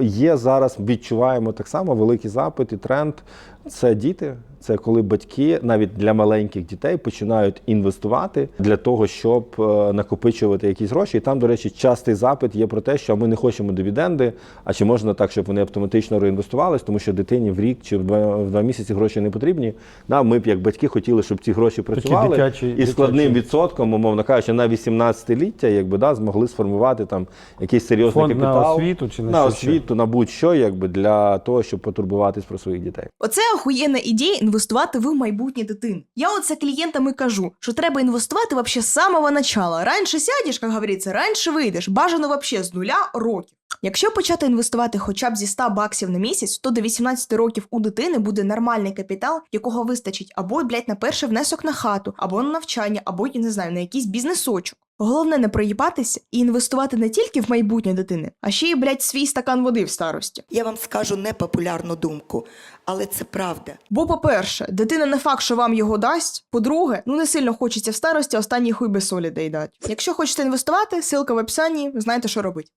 Є зараз, відчуваємо так само великий запит і тренд. Це діти. Це коли батьки навіть для маленьких дітей починають інвестувати для того, щоб е, накопичувати якісь гроші. І там, до речі, частий запит є про те, що ми не хочемо дивіденди, а чи можна так, щоб вони автоматично реінвестувались, тому що дитині в рік чи в два, місяці гроші не потрібні. Да, ми б як батьки хотіли, щоб ці гроші працювали дитячі- і складним дитячі. відсотком, умовно кажучи, на 18-ліття, якби да, змогли сформувати там якийсь серйозний Фонд на капітал освіту чи на на освіту, на будь-що, якби для того, щоб потурбуватись про своїх дітей. Оце охуєнна ідея інвестувати в майбутнє дитин. Я оце клієнтам і кажу, що треба інвестувати вообще з самого начала. Раніше сядеш, як говориться, раніше вийдеш. Бажано вообще з нуля років. Якщо почати інвестувати хоча б зі 100 баксів на місяць, то до 18 років у дитини буде нормальний капітал, якого вистачить або, блядь, на перший внесок на хату, або на навчання, або я не знаю, на якийсь бізнесочок. Головне не проїбатися і інвестувати не тільки в майбутнє дитини, а ще й, блядь, свій стакан води в старості. Я вам скажу непопулярну думку, але це правда. Бо, по-перше, дитина не факт, що вам його дасть. По-друге, ну не сильно хочеться в старості останній хуй без солі доїдати. Якщо хочете інвестувати, ссылка в описанні, знаєте, що робити.